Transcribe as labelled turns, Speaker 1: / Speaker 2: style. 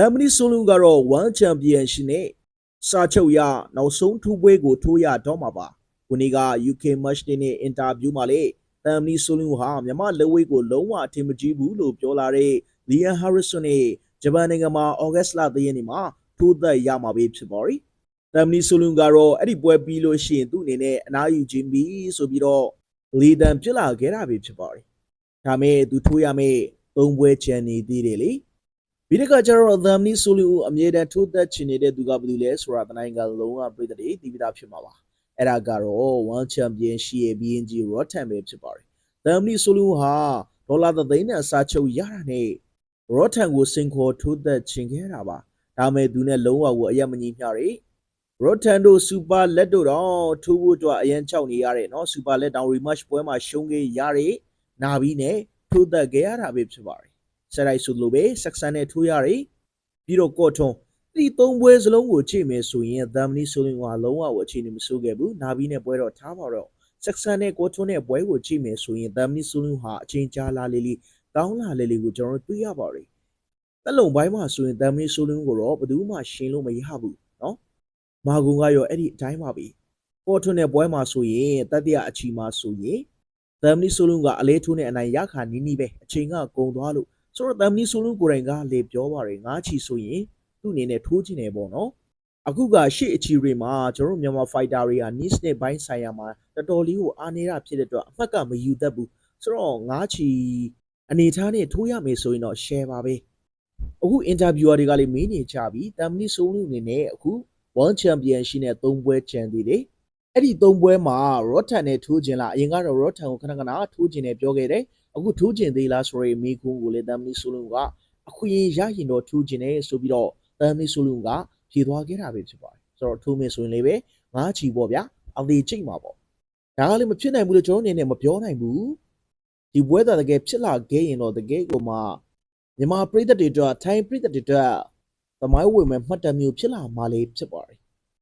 Speaker 1: တမ်မနီဆိုလူကတော့ One Championship နဲ့စာချုပ်ရနောက်ဆုံးထူးပွဲကိုထိုးရတော့မှာပါခုနေ့က UK Match Day နဲ့အင်တာဗျူးမှာလေတမ်မနီဆိုလူဟာမြန်မာလက်ဝဲကိုလုံးဝအထင်မကြီးဘူးလို့ပြောလာတဲ့ Liam Harrison နဲ့ဂျပန်နိုင်ငံမှာ August လ3ရက်နေ့မှာထိုးသက်ရမှာပဲဖြစ်ပါရီတမ်မနီဆိုလူကတော့အဲ့ဒီပွဲပြီးလို့ရှိရင်သူ့အနေနဲ့အနားယူခြင်းပြီးဆိုပြီးတော့လီဒန်ပြစ်လာခဲ့တာပဲဖြစ်ပါရီဒါမဲ့သူထိုးရမယ့်သုံးပွဲချန်နေသေးတယ်လေ ဒီတစ်ခါကျတော့သမနီဆိုလီကိုအမြဲတမ်းထိုးသက်ချင်နေတဲ့သူကဘယ်သူလဲဆိုတာတနိုင်ကလုံးဝပြည်သက်တွေသိပြီးသားဖြစ်မှာပါအဲ့ဒါကတော့ One Champion ရှိရဲ့ BNG Rotten ပဲဖြစ်ပါတယ်သမနီဆိုလီဟာဒေါ်လာသသိန်းနဲ့အစားချုပ်ရတာနဲ့ Rotten ကိုစင်ခေါ်ထိုးသက်ချင်ခဲ့တာပါဒါမဲ့သူနဲ့လုံးဝကိုအယက်မညီမျှတွေ Rotten တို့ Super လက်တို့တော့ထိုးဖို့အတွက်အရန်ချောက်နေရတဲ့เนาะ Super လက်တောင် rematch ပွဲမှာရှုံးခဲ့ရတဲ့နာဘီနဲ့ထိုးသက်ခဲ့ရတာပဲဖြစ်ပါတယ် ဆက်လိုက်ဆိုလိုပဲဆက်ဆန်နဲ့ထိုးရတယ်ပြီးတော့ကော့ထွန်ဒီသုံးပွဲစလုံးကိုချိန်မယ်ဆိုရင်ဒါမနီဆိုလင်ကလုံးဝအခြေအနေမဆိုးခဲ့ဘူးနာဘီနဲ့ပွဲတော့ထားပါတော့ဆက်ဆန်နဲ့ကော့ထွန်နဲ့ပွဲကိုချိန်မယ်ဆိုရင်ဒါမနီဆိုလင်ဟာအချိန်ကြာလာလေလေတောင်းလာလေလေကိုကျွန်တော်တွေ့ရပါတယ်တက်လုံပိုင်းမှာဆိုရင်ဒါမနီဆိုလင်ကိုတော့ဘယ်သူမှရှင်းလို့မရဘူးနော်မာဂုံကရောအဲ့ဒီအတိုင်းပါပဲကော့ထွန်နဲ့ပွဲမှာဆိုရင်တတိယအချီမှာဆိုရင်ဒါမနီဆိုလင်ကအလဲထိုးနဲ့အနိုင်ရခါနီးနီးပဲအချိန်ကကုန်သွားလို့ ဆိုတော့တမ်မီဆိုလူကိုယ်တိုင်ကလေပြောပါတယ်ငါးချီဆိုရင်သူ့အနေနဲ့ထိုးချင်တယ်ပေါ့နော်အခုကရှေ့အချီတွေမှာကျွန်တော်တို့မြန်မာဖိုက်တာတွေက niche နဲ့ဘိုင်းဆိုင်ရာမှာတော်တော်လေးကိုအားနေတာဖြစ်တဲ့အတွက်အမှတ်ကမယူတတ်ဘူးဆိုတော့ငါးချီအနေထားနဲ့ထိုးရမယ်ဆိုရင်တော့ share ပါပဲအခု interviewer တွေကလည်းမေးနေကြပြီတမ်မီဆိုလူအနေနဲ့အခု World Championship နဲ့၃ပွဲချန်သေးတယ်အဲ့ဒီ၃ပွဲမှာ Rotten နဲ့ထိုးချင်လားအရင်ကတော့ Rotten ကိုခဏခဏထိုးချင်တယ်ပြောခဲ့တယ် အခုထိုးကျင်သေးလားဆိုရင်မိကွန်းကိုလည်းတမ်မီဆိုလုံကအခွင့်အရေးရရင်တော့ထိုးကျင်တယ်ဆိုပြီးတော့တမ်မီဆိုလုံကဖြေသွားခဲ့တာပဲဖြစ်ပါတယ်ဆိုတော့ထိုးမယ်ဆိုရင်လည်းပဲငါးချီပေါ့ဗျာအသေးချိတ်မှာပေါ့ဒါကလည်းမဖြစ်နိုင်ဘူးလို့ကျွန်တော်အနေနဲ့မပြောနိုင်ဘူးဒီပွဲသားတကယ်ဖြစ်လာခဲ့ရင်တော့တကယ်ကိုမှမြန်မာပြည်သက်တွေအတွက်ထိုင်းပြည်သက်တွေအတွက်သမိုင်းဝင်မဲ့မှတ်တမ်းမျိုးဖြစ်လာမှလည်းဖြစ်ပါတယ်